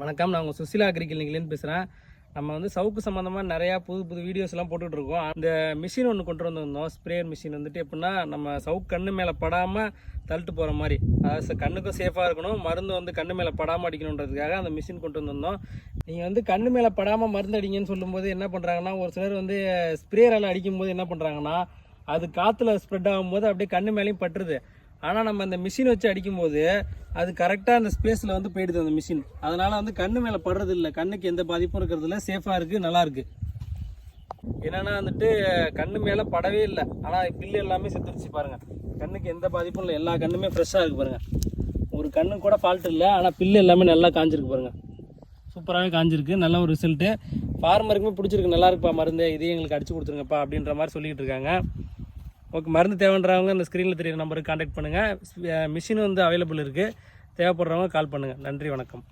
வணக்கம். நான் உங்கள் சுசிலா அக்ரி பேசுகிறேன் நம்ம வந்து சவுக்கு சம்மந்தமாக நிறையா புது புது வீடியோஸ்லாம் போட்டுட்ருக்கோம். இருக்கோம் அந்த மிஷின் ஒன்று கொண்டு வந்திருந்தோம். ஸ்ப்ரேயர் மிஷின் வந்துட்டு எப்படின்னா நம்ம சவுக்கு கண்ணு மேலே படாமல் தள்ளிட்டு போகிற மாதிரி. அதாவது கண்ணுக்கும் சேஃபாக இருக்கணும். மருந்து வந்து கண்ணு மேலே படாமல் அடிக்கணுன்றதுக்காக அந்த மிஷின் கொண்டு வந்திருந்தோம். நீங்கள் வந்து கண்ணு மேலே படாமல் மருந்து அடிங்கன்னு சொல்லும்போது என்ன பண்ணுறாங்கன்னா ஒரு சிலர் வந்து ஸ்ப்ரேயரால் அடிக்கும்போது என்ன பண்ணுறாங்கன்னா அது காற்றுல ஸ்ப்ரெட் ஆகும்போது அப்படியே கண்ணு மேலேயும் பட்டுருது. ஆனால் நம்ம அந்த மிஷின் வச்சு அடிக்கும்போது அது கரெக்டாக அந்த ஸ்பேஸில் வந்து போயிடுது அந்த மிஷின் அதனால் வந்து கண்ணு மேலே படுறது இல்லை. கண்ணுக்கு எந்த பாதிப்பும் இருக்கிறது இல்லை சேஃபாக இருக்குது நல்லா என்னென்னா வந்துட்டு கண்ணு மேலே படவே இல்லை. ஆனால் பில்லு எல்லாமே செத்துருச்சு பாருங்கள் கண்ணுக்கு எந்த பாதிப்பும் இல்லை. எல்லா கண்ணுமே ஃப்ரெஷ்ஷாக இருக்குது பாருங்கள் ஒரு கண்ணு கூட ஃபால்ட் இல்லை. ஆனால் பில்லு எல்லாமே நல்லா காஞ்சிருக்கு பாருங்கள் சூப்பராகவே காஞ்சிருக்கு. நல்ல ஒரு ரிசல்ட்டு ஃபார்மருக்குமே பிடிச்சிருக்கு. நல்லா இருக்குப்பா மருந்து. இதே எங்களுக்கு அடிச்சு கொடுத்துருங்கப்பா அப்படின்ற மாதிரி சொல்லிக்கிட்டு இருக்காங்க. ஓகே மருந்து தேவைன்றவங்க இந்த ஸ்க்ரீனில் தெரியுற நம்பருக்கு காண்டாக்ட் பண்ணுங்கள் மிஷின் வந்து அவைலபிள் இருக்குது தேவைப்படுறவங்க கால் பண்ணுங்கள் நன்றி வணக்கம்.